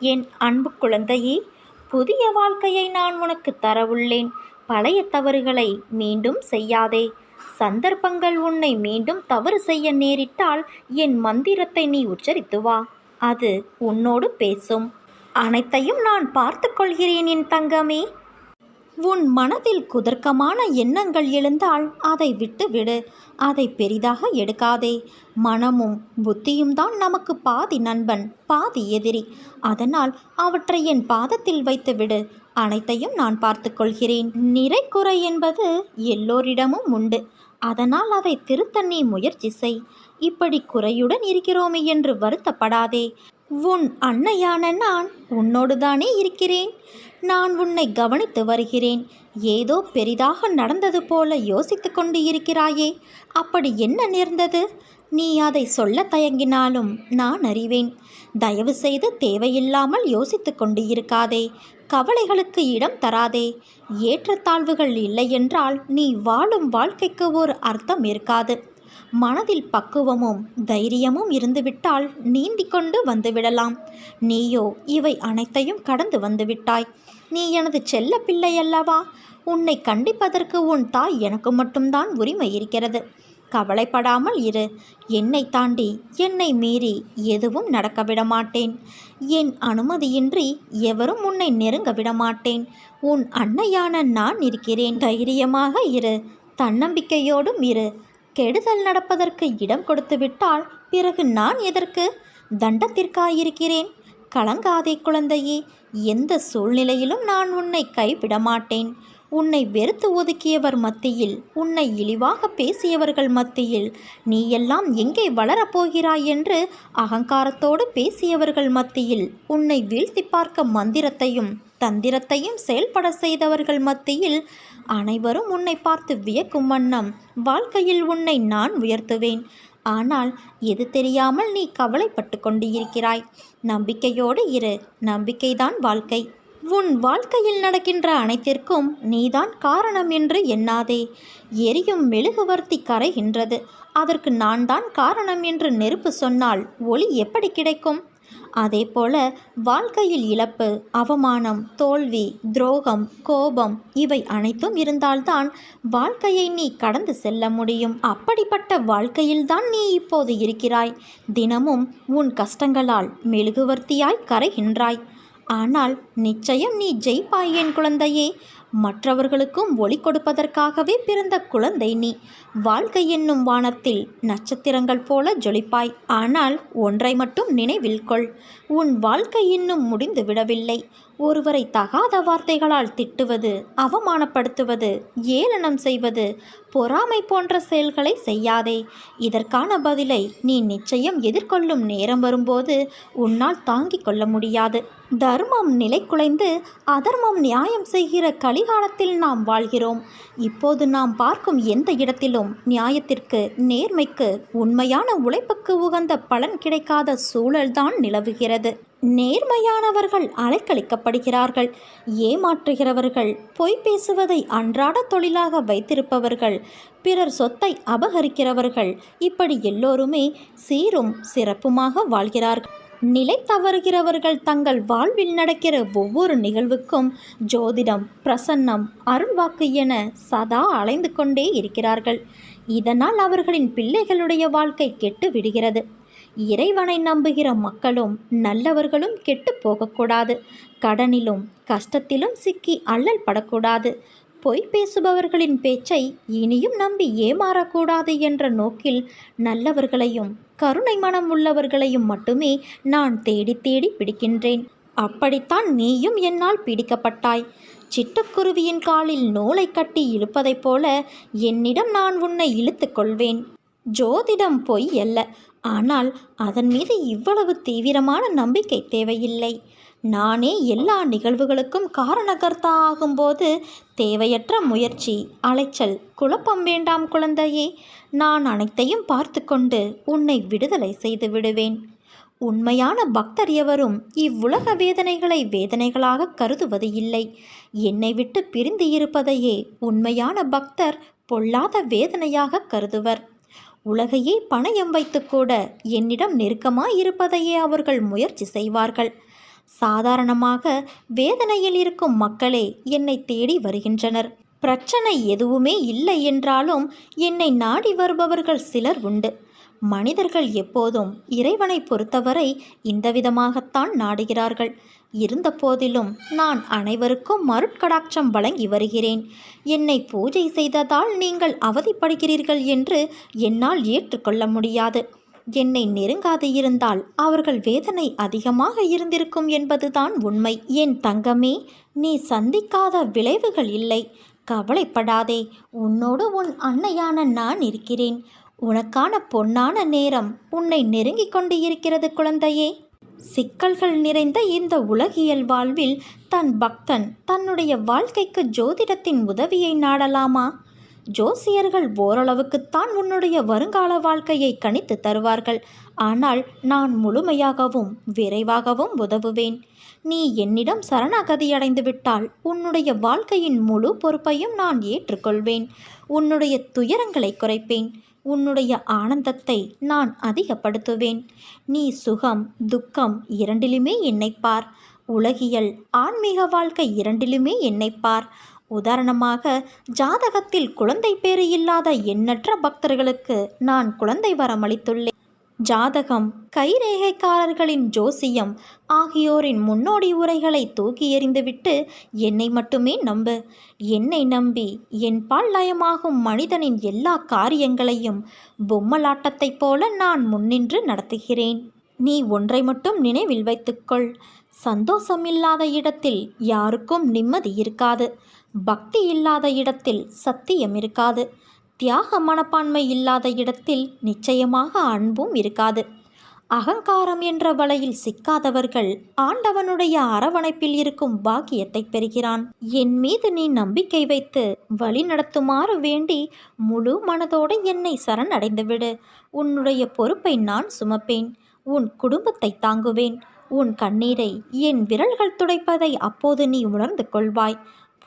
என் அன்பு குழந்தையே புதிய வாழ்க்கையை நான் உனக்கு தரவுள்ளேன். பழைய தவறுகளை மீண்டும் செய்யாதே. சந்தர்ப்பங்கள் உன்னை மீண்டும் தவறு செய்ய நேரிட்டால் என் மந்திரத்தை நீ உச்சரித்து வா. அது உன்னோடு பேசும். அனைத்தையும் நான் பார்த்து கொள்கிறேன் என் தங்கமே. உன் மனதில் குதர்க்கமான எண்ணங்கள் எழுந்தால் அதை விட்டுவிடு. அதை பெரிதாக எடுக்காதே. மனமும் புத்தியும் தான் நமக்கு பாதி நண்பன் பாதி எதிரி. அதனால் அவற்றை என் பாதத்தில் வைத்துவிடு. அனைத்தையும் நான் பார்த்துக்கொள்கிறேன் நிறை குறை என்பது எல்லோரிடமும் உண்டு. அதனால் அதை திருத்த நீ முயற்சி செய். இப்படி குறையுடன் இருக்கிறோமே என்று வருத்தப்படாதே. உன் அன்னையான நான் உன்னோடுதானே இருக்கிறேன். நான் உன்னை கவனித்து வருகிறேன். ஏதோ பெரிதாக நடந்தது போல யோசித்து கொண்டு இருக்கிறாயே அப்படி என்ன நேர்ந்தது? நீ அதை சொல்ல தயங்கினாலும் நான் அறிவேன். தயவு செய்து தேவையில்லாமல் யோசித்து கொண்டு இருக்காதே கவலைகளுக்கு இடம் தராதே. ஏற்றத்தாழ்வுகள் இல்லையென்றால் நீ வாழும் வாழ்க்கைக்கு ஒரு அர்த்தம் இருக்காது. மனதில் பக்குவமும் தைரியமும் இருந்துவிட்டால் நீந்திக்கொண்டு வந்துவிடலாம். நீயோ இவை அனைத்தையும் கடந்து வந்துவிட்டாய். நீ எனது செல்ல பிள்ளை அல்லவா உன்னை கண்டிப்பதற்கு உன் தாய் எனக்கு மட்டும்தான் உரிமை இருக்கிறது. கவலைப்படாமல் இரு. என்னை தாண்டி என்னை மீறி எதுவும் நடக்க விட மாட்டேன். என் அனுமதியின்றி எவரும் உன்னை நெருங்க விட மாட்டேன். உன் அன்னையான நான் இருக்கிறேன். தைரியமாக இரு. தன்னம்பிக்கையோடும் இரு. கெடுதல் நடப்பதற்கு இடம் கொடுத்துவிட்டால் பிறகு நான் எதற்கு? தண்டத்திற்காயிருக்கிறேன். கலங்காதே குழந்தையே எந்த சூழ்நிலையிலும் நான் உன்னை கைவிட மாட்டேன் உன்னை வெறுத்து ஒதுக்கியவர் மத்தியில் உன்னை இழிவாக பேசியவர்கள் மத்தியில் நீ எல்லாம் எங்கே வளரப்போகிறாய் என்று அகங்காரத்தோடு பேசியவர்கள் மத்தியில் உன்னை வீழ்த்தி பார்க்க மந்திரத்தையும் தந்திரத்தையும் செயல்பட செய்தவர்கள் மத்தியில் அனைவரும் உன்னை பார்த்து வியக்கும் வண்ணம் வாழ்க்கையில் உன்னை நான் உயர்த்துவேன். ஆனால் எது தெரியாமல் நீ கவலைப்பட்டு கொண்டு இருக்கிறாய் நம்பிக்கையோடு இரு நம்பிக்கைதான் வாழ்க்கை. உன் வாழ்க்கையில் நடக்கின்ற அனைத்திற்கும் நீதான் காரணம் என்று எண்ணாதே. எரியும் மெழுகுவர்த்தி கரைகின்றது. அதற்கு நான் தான் காரணம் என்று நெருப்பு சொன்னால் ஒளி எப்படி கிடைக்கும்? அதே போல வாழ்க்கையில் இழப்பு அவமானம் தோல்வி துரோகம் கோபம் இவை அனைத்தும் இருந்தால்தான் வாழ்க்கையை நீ கடந்து செல்ல முடியும். அப்படிப்பட்ட வாழ்க்கையில்தான் நீ இப்போது இருக்கிறாய். தினமும் உன் கஷ்டங்களால் மெழுகுவர்த்தியாய் கரைகின்றாய். ஆனால் நிச்சயம் நீ ஜெயிப்பாய் என் குழந்தையே. மற்றவர்களுக்கும் ஒளி கொடுப்பதற்காகவே பிறந்த குழந்தை நீ. வாழ்க்கை என்னும் வானத்தில் நட்சத்திரங்கள் போல ஜொலிப்பாய். ஆனால் ஒன்றை மட்டும் நினைவில் கொள். உன் வாழ்க்கை இன்னும் முடிந்து விடவில்லை ஒருவரை தகாத வார்த்தைகளால் திட்டுவது அவமானப்படுத்துவது ஏளனம் செய்வது பொறாமை போன்ற செயல்களை செய்யாதே. இதற்கான பதிலை நீ நிச்சயம் எதிர்கொள்ளும் நேரம் வரும்போது உன்னால் தாங்கிக் கொள்ள முடியாது. தர்மம் நிலை குலைந்து அதர்மம் நியாயம் செய்கிற கலிகாலத்தில் நாம் வாழ்கிறோம். இப்போது நாம் பார்க்கும் எந்த இடத்திலும் நியாயத்திற்கு நேர்மைக்கு உண்மையான உழைப்புக்கு உகந்த பலன் கிடைக்காத சூழல்தான் நிலவுகிறது. நேர்மையானவர்கள் அலைக்கழிக்கப்படுகிறார்கள். ஏமாற்றுகிறவர்கள் பொய் பேசுவதை அன்றாட தொழிலாக வைத்திருப்பவர்கள் பிறர் சொத்தை அபகரிக்கிறவர்கள் இப்படி எல்லோருமே சீரும் சிறப்புமாக வாழ்கிறார்கள். நிலை தவறுகிறவர்கள் தங்கள் வாழ்வில் நடக்கிற ஒவ்வொரு நிகழ்வுக்கும் ஜோதிடம் பிரசன்னம் அருள்வாக்கு என சதா அலைந்து கொண்டே இருக்கிறார்கள். இதனால் அவர்களின் பிள்ளைகளுடைய வாழ்க்கை கெட்டு விடுகிறது. இறைவனை நம்புகிற மக்களும் நல்லவர்களும் கெட்டு போகக்கூடாது. கடனிலும் கஷ்டத்திலும் சிக்கி அல்லல் படக்கூடாது. பொய் பேசுபவர்களின் பேச்சை இனியும் நம்பி ஏமாறக்கூடாது என்ற நோக்கில் நல்லவர்களையும் கருணை மனம் உள்ளவர்களையும் மட்டுமே நான் தேடி தேடி பிடிக்கின்றேன். அப்படித்தான் நீயும் என்னால் பிடிக்கப்பட்டாய். சிட்டுக்குருவியின் காலில் நூலை கட்டி இழுப்பதைப் போல என்னிடம் நான் உன்னை இழுத்துக்கொள்வேன் ஜோதிடம் பொய் அல்ல. ஆனால் அதன் மீது இவ்வளவு தீவிரமான நம்பிக்கை தேவையில்லை. நானே எல்லா நிகழ்வுகளுக்கும் காரணகர்த்தா ஆகும்போது தேவையற்ற முயற்சி அலைச்சல் குழப்பம் வேண்டாம் குழந்தையே. நான் அனைத்தையும் பார்த்து கொண்டு உன்னை விடுதலை செய்து விடுவேன். உண்மையான பக்தர் எவரும் இவ்வுலக வேதனைகளை வேதனைகளாக கருதுவது இல்லை. என்னை விட்டு பிரிந்து இருப்பதையே உண்மையான பக்தர் பொல்லாத வேதனையாக கருதுவர். உலகையே பணயம் வைத்து கூட என்னிடம் நெருக்கமாக இருப்பதையே அவர்கள் முயற்சி செய்வார்கள். சாதாரணமாக வேதனையில் இருக்கும் மக்களே என்னை தேடி வருகின்றனர். பிரச்சனை எதுவுமே இல்லை என்றாலும் என்னை நாடி வருபவர்கள் சிலர் உண்டு. மனிதர்கள் எப்போதும் இறைவனை பொறுத்தவரை இந்த விதமாகத்தான் நாடுகிறார்கள். இருந்த போதிலும் நான் அனைவருக்கும் மருட்கடாட்சம் வழங்கி வருகிறேன். என்னை பூஜை செய்ததால் நீங்கள் அவதிப்படுகிறீர்கள் என்று என்னால் ஏற்றுக்கொள்ள முடியாது. என்னை நெருங்காது இருந்தால் அவர்கள் வேதனை அதிகமாக இருந்திருக்கும் என்பதுதான் உண்மை. என் தங்கமே நீ சந்திக்காத விளைவுகள் இல்லை. கவலைப்படாதே உன்னோடு உன் அன்னையான நான் இருக்கிறேன். உனக்கான பொன்னான நேரம் உன்னை நெருங்கிக் கொண்டு இருக்கிறது குழந்தையே. சிக்கல்கள் நிறைந்த இந்த உலகியல் வாழ்வில் தன் பக்தன் தன்னுடைய வாழ்க்கைக்கு ஜோதிடத்தின் உதவியை நாடலாமா? ஜோசியர்கள் ஓரளவுக்குத்தான் உன்னுடைய வருங்கால வாழ்க்கையை கணித்து தருவார்கள். ஆனால் நான் முழுமையாகவும் விரைவாகவும் உதவுவேன். நீ என்னிடம் சரணாகதியடைந்து விட்டால் உன்னுடைய வாழ்க்கையின் முழு பொறுப்பையும் நான் ஏற்றுக்கொள்வேன். உன்னுடைய துயரங்களை குறைப்பேன். உன்னுடைய ஆனந்தத்தை நான் அதிகப்படுத்துவேன். நீ சுகம் துக்கம் இரண்டிலுமே என்னைப்பார் உலகியல் ஆன்மீக வாழ்க்கை இரண்டிலுமே என்னைப்பார் உதாரணமாக ஜாதகத்தில் குழந்தை பேறு இல்லாத எண்ணற்ற பக்தர்களுக்கு நான் குழந்தை வரம் அளித்துள்ளேன். ஜாதகம் கைரேகைக்காரர்களின் ஜோசியம் ஆகியோரின் முன்னோடி உரைகளை தூக்கி எறிந்துவிட்டு என்னை மட்டுமே நம்பு. என்னை நம்பி என் பால் லயமாகும் மனிதனின் எல்லா காரியங்களையும் பொம்மலாட்டத்தைப் போல நான் முன்னின்று நடத்துகிறேன். நீ ஒன்றை மட்டும் நினைவில் வைத்துக்கொள். சந்தோஷம் இல்லாத இடத்தில் யாருக்கும் நிம்மதி இருக்காது. பக்தி இல்லாத இடத்தில் சத்தியம் இருக்காது. தியாக மனப்பான்மை இல்லாத இடத்தில் நிச்சயமாக அன்பும் இருக்காது. அகங்காரம் என்ற வலையில் சிக்காதவர்கள் ஆண்டவனுடைய அரவணைப்பில் இருக்கும் பாக்கியத்தை பெறுகிறான். என் மீது நீ நம்பிக்கை வைத்து வழி நடத்துமாறு வேண்டி முழு மனதோடு என்னை சரணடைந்துவிடு. உன்னுடைய பொறுப்பை நான் சுமப்பேன். உன் குடும்பத்தை தாங்குவேன். உன் கண்ணீரை என் விரல்கள் துடைப்பதை அப்போது நீ உணர்ந்து கொள்வாய்.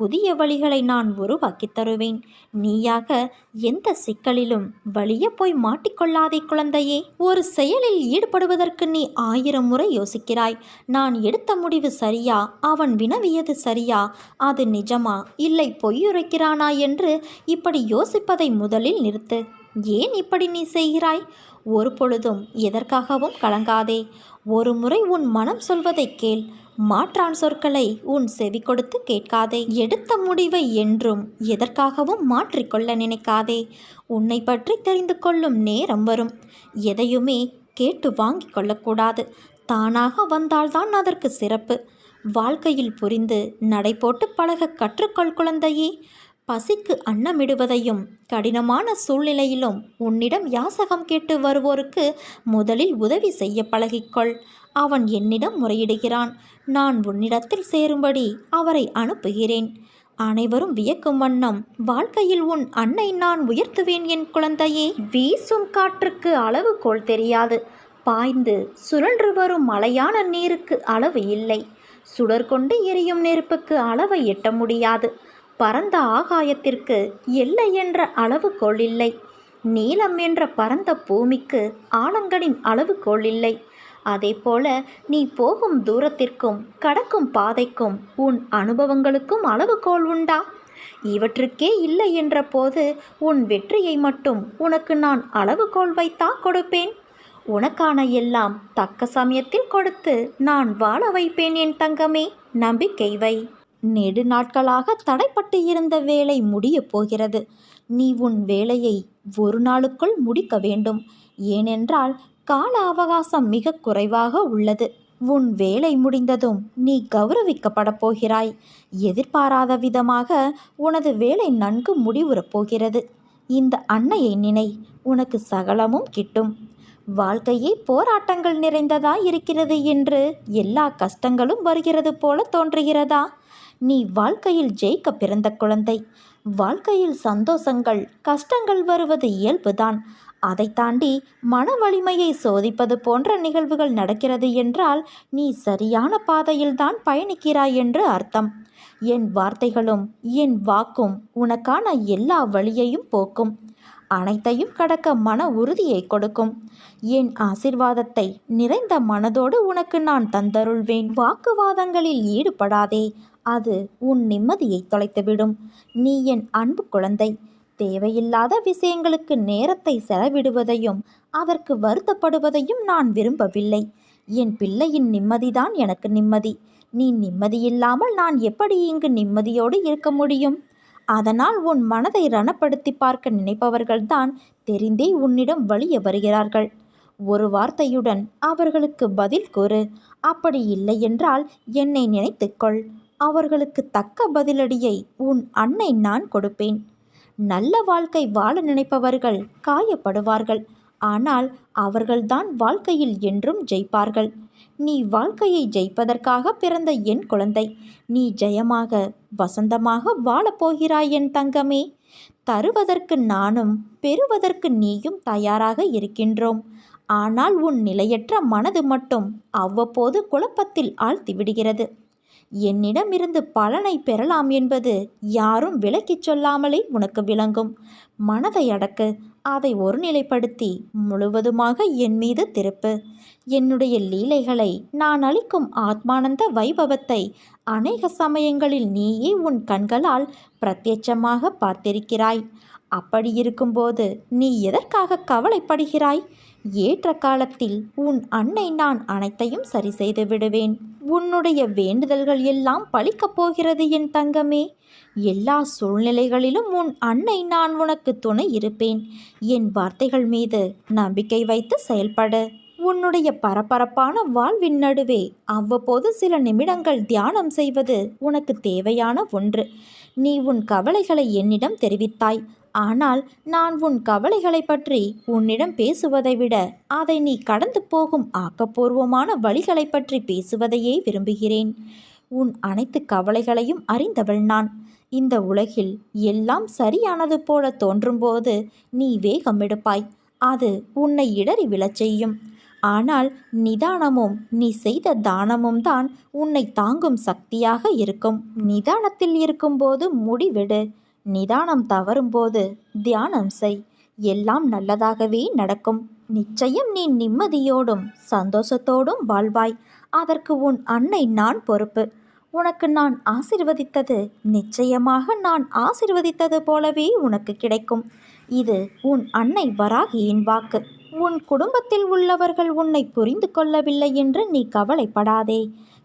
புதிய வழிகளை நான் உருவாக்கித் தருவேன். நீயாக எந்த சிக்கலிலும் வழிய போய் மாட்டிக்கொள்ளாதே குழந்தையே. ஒரு செயலில் ஈடுபடுவதற்கு நீ ஆயிரம் முறை யோசிக்கிறாய். நான் எடுத்த முடிவு சரியா? அவன் வினவியது சரியா? அது நிஜமா? இல்லை பொய்யுரைக்கிறானா என்று இப்படி யோசிப்பதை முதலில் நிறுத்து. ஏன் இப்படி நீ செய்கிறாய்? ஒரு பொழுதும் எதற்காகவும் கலங்காதே. ஒரு முறை உன் மனம் சொல்வதை கேள். மாற்றான் சொற்களை உன் செவி கொடுத்து கேட்காதே. எடுத்த முடிவை என்றும் எதற்காகவும் மாற்றிக்கொள்ள நினைக்காதே. உன்னை பற்றி தெரிந்து கொள்ளும் நேரம் வரும். எதையுமே கேட்டு வாங்கி கொள்ளக்கூடாது. தானாக வந்தால்தான் அதற்கு சிறப்பு. வாழ்க்கையில் புரிந்து நடை போட்டு பழக கற்றுக்கொள் குழந்தையே. பசிக்கு அன்னமிடுவதையும் கடினமான சூழ்நிலையிலும் உன்னிடம் யாசகம் கேட்டு வருவோருக்கு முதலில் உதவி செய்ய பழகிக்கொள். அவன் என்னிடம் முறையிடுகிறான். நான் உன்னிடத்தில் சேரும்படி அவரை அனுப்புகிறேன். அனைவரும் வியக்கும் வண்ணம் வாழ்க்கையில் உன் அன்னை நான் உயர்த்துவேன் என் குழந்தையே. வீசும் காற்றுக்கு அளவுகோல் தெரியாது. பாய்ந்து சுழன்று வரும் மலையான நீருக்கு அளவு இல்லை. சுடர்கொண்டு எரியும் நெருப்புக்கு அளவை எட்ட முடியாது. பரந்த ஆகாயத்திற்கு எல்லை என்ற அளவுகோல் இல்லை. நீளம் என்ற பரந்த பூமிக்கு ஆழங்களின் அளவுகோல் இல்லை. அதேபோல நீ போகும் தூரத்திற்கும் கடக்கும் பாதைக்கும் உன் அனுபவங்களுக்கும் அளவுகோல் உண்டா? இவற்றுக்கே இல்லை என்ற போது உன் வெற்றியை மட்டும் உனக்கு நான் அளவுகோல் வைத்தா கொடுப்பேன்? உனக்கான எல்லாம் தக்க சமயத்தில் கொடுத்து நான் வாழ வைப்பேன் என் தங்கமே நம்பிக்கை வை. நெடு நாட்களாக தடைப்பட்டு இருந்த வேலை முடியப் போகிறது. நீ உன் வேலையை ஒரு நாளுக்குள் முடிக்க வேண்டும். ஏனென்றால் கால அவகாசம் மிக குறைவாக உள்ளது. உன் வேலை முடிந்ததும் நீ கௌரவிக்கப்படப் போகிறாய். எதிர்பாராத விதமாக உனது வேலை நன்கு முடிவுறப் போகிறது. இந்த அன்னையை நினை. உனக்கு சகலமும் கிட்டும். வாழ்க்கையே போராட்டங்கள் நிறைந்ததா இருக்கிறது என்று எல்லா கஷ்டங்களும் வருகிறது போல தோன்றுகிறதா? நீ வாழ்க்கையில் ஜெயிக்க பிறந்த குழந்தை. வாழ்க்கையில் சந்தோஷங்கள் கஷ்டங்கள் வருவது இயல்புதான். அதை தாண்டி மன வலிமையை சோதிப்பது போன்ற நிகழ்வுகள் நடக்கிறது என்றால் நீ சரியான பாதையில்தான் பயணிக்கிறாய் என்று அர்த்தம். என் வார்த்தைகளும் என் வாக்கும் உனக்கான எல்லா வழியையும் போக்கும். அனைத்தையும் கடக்க மன உறுதியை கொடுக்கும். என் ஆசிர்வாதத்தை நிறைந்த மனதோடு உனக்கு நான் தந்தருள்வேன். வாக்குவாதங்களில் ஈடுபடாதே அது உன் நிம்மதியை தொலைத்துவிடும். நீ என் அன்பு குழந்தை. தேவையில்லாத விஷயங்களுக்கு நேரத்தை செலவிடுவதையும் அதற்கு வருத்தப்படுவதையும் நான் விரும்பவில்லை. என் பிள்ளையின் நிம்மதிதான் எனக்கு நிம்மதி. நீ நிம்மதியில்லாமல் நான் எப்படி இங்கு நிம்மதியோடு இருக்க முடியும்? அதனால் உன் மனதை ரணப்படுத்தி பார்க்க நினைப்பவர்கள்தான் தெரிந்தே உன்னிடம் வழிய வருகிறார்கள். ஒரு வார்த்தையுடன் அவர்களுக்கு பதில் கூறு. அப்படி இல்லை என்றால் என்னை நினைத்துக்கொள் அவர்களுக்கு தக்க பதிலடியை உன் அன்னை நான் கொடுப்பேன். நல்ல வாழ்க்கை வாழ நினைப்பவர்கள் காயப்படுவார்கள். ஆனால் அவர்கள்தான் வாழ்க்கையில் என்றும் ஜெயிப்பார்கள். நீ வாழ்க்கையை ஜெயிப்பதற்காக பிறந்த என் குழந்தை நீ ஜெயமாக வசந்தமாக வாழப்போகிறாய் என் தங்கமே. தருவதற்கு நானும் பெறுவதற்கு நீயும் தயாராக இருக்கின்றோம். ஆனால் உன் நிலையற்ற மனது மட்டும் அவ்வப்போது குழப்பத்தில் ஆழ்த்திவிடுகிறது. என்னிடமிருந்து பலனை பெறலாம் என்பது யாரும் விளக்கிச் சொல்லாமலே உனக்கு விளங்கும். மனதை அடக்கு அதை ஒருநிலைப்படுத்தி முழுவதுமாக என் மீது திருப்பு. என்னுடைய லீலைகளை நான் அளிக்கும் ஆத்மானந்த வைபவத்தை அநேக சமயங்களில் நீயே உன் கண்களால் பிரத்யட்சமாக பார்த்திருக்கிறாய். அப்படி இருக்கும்போது நீ எதற்காக கவலைப்படுகிறாய்? ஏற்ற காலத்தில் உன் அன்னை நான் அனைத்தையும் சரி செய்து விடுவேன். உன்னுடைய வேண்டுதல்கள் எல்லாம் பழிக்கப் போகிறது என் தங்கமே. எல்லா சூழ்நிலைகளிலும் உன் அன்னை நான் உனக்கு துணை இருப்பேன். என் வார்த்தைகள் மீது நம்பிக்கை வைத்து செயல்படு. உன்னுடைய பரபரப்பான வாழ்வின் நடுவே அவ்வப்போது சில நிமிடங்கள் தியானம் செய்வது உனக்கு தேவையான ஒன்று. நீ உன் கவலைகளை என்னிடம் தெரிவித்தாய். ஆனால் நான் உன் கவலைகளை பற்றி உன்னிடம் பேசுவதை விட அதை நீ கடந்து போகும் ஆக்கப்பூர்வமான வழிகளை பற்றி பேசுவதையே விரும்புகிறேன். உன் அனைத்து கவலைகளையும் அறிந்தவள் நான். இந்த உலகில் எல்லாம் சரியானது போல தோன்றும்போது நீ வேகம் எடுப்பாய். அது உன்னை இடறி விழச் செய்யும். ஆனால் நிதானமும் நீ செய்த தானமும் தான் உன்னை தாங்கும் சக்தியாக இருக்கும். நிதானத்தில் இருக்கும்போது முடிவெடு. நிதானம் தவறும்போது தியானம் செய். எல்லாம் நல்லதாகவே நடக்கும். நிச்சயம் நீ நிம்மதியோடும் சந்தோஷத்தோடும் வாழ்வாய். அதற்கு உன் அன்னை நான் பொறுப்பு. உனக்கு நான் ஆசிர்வதித்தது நிச்சயமாக நான் ஆசிர்வதித்தது போலவே உனக்கு கிடைக்கும். இது உன் அன்னை வராகியின் வாக்கு. உன் குடும்பத்தில் உள்ளவர்கள் உன்னை புரிந்து கொள்ளவில்லை என்று நீ கவலைப்படாதே.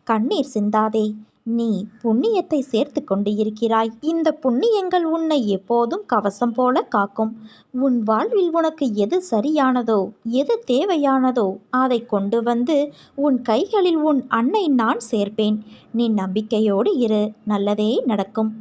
கண்ணீர் சிந்தாதே. நீ புண்ணியத்தை சேர்த்து கொண்டு இருக்கிறாய். இந்த புண்ணியங்கள் உன்னை எப்போதும் கவசம் போல காக்கும். உன் வாழ்வில் உனக்கு எது சரியானதோ எது தேவையானதோ அதை கொண்டு வந்து உன் கைகளில் உன் அன்னை நான் சேர்ப்பேன். நீ நம்பிக்கையோடு இரு நல்லதே நடக்கும்.